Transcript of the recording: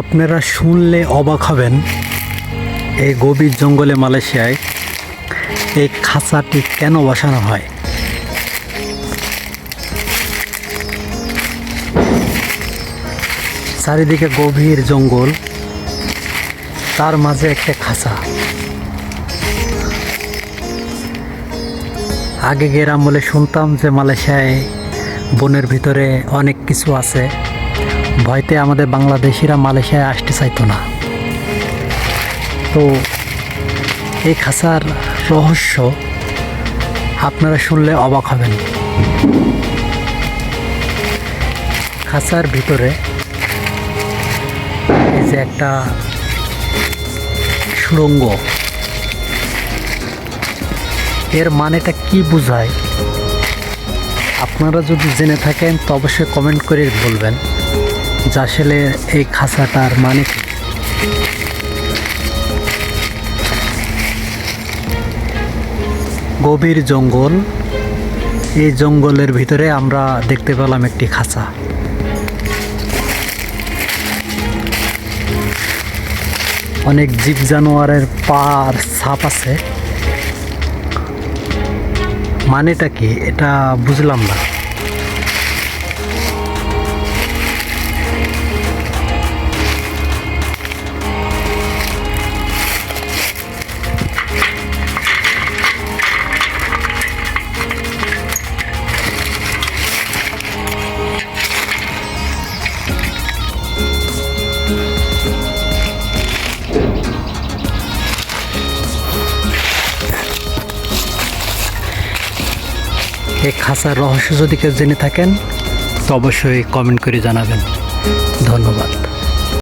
আপনারা শুনলে অবাক হবেন, এই গভীর জঙ্গলে মালয়েশিয়ায় এই খাঁচাটি কেন বসানো হয়? চারিদিকে গভীর জঙ্গল, তার মাঝে একটা খাঁচা। আগে গেরাম বলে শুনতাম যে মালয়েশিয়ায় বনের ভিতরে অনেক কিছু আছে। ভয়তে আমাদের বাংলাদেশিরা মালয়েশিয়ায় আসতে চাইতো না। তো এই খাঁচার রহস্য আপনারা শুনলে অবাক হবেন। খাঁচার ভিতরে এই যে একটা সুড়ঙ্গ। এর মানেটা কি বোঝায়? আপনারা যদি জেনে থাকেন, তো অবশ্যই কমেন্ট করে বলবেন। আসলে এই খাঁচাটার মানে কি? গভীর জঙ্গল। এই জঙ্গলের ভিতরে আমরা দেখতে পেলাম একটি খাঁচা। অনেক জীব জানোয়ারের পার ছাপ আছে। মানেটা কি? এটা বুঝলাম না। এই খাসার রহস্য যদি কেউ জেনে থাকেন তো অবশ্যই কমেন্ট করে জানাবেন। ধন্যবাদ।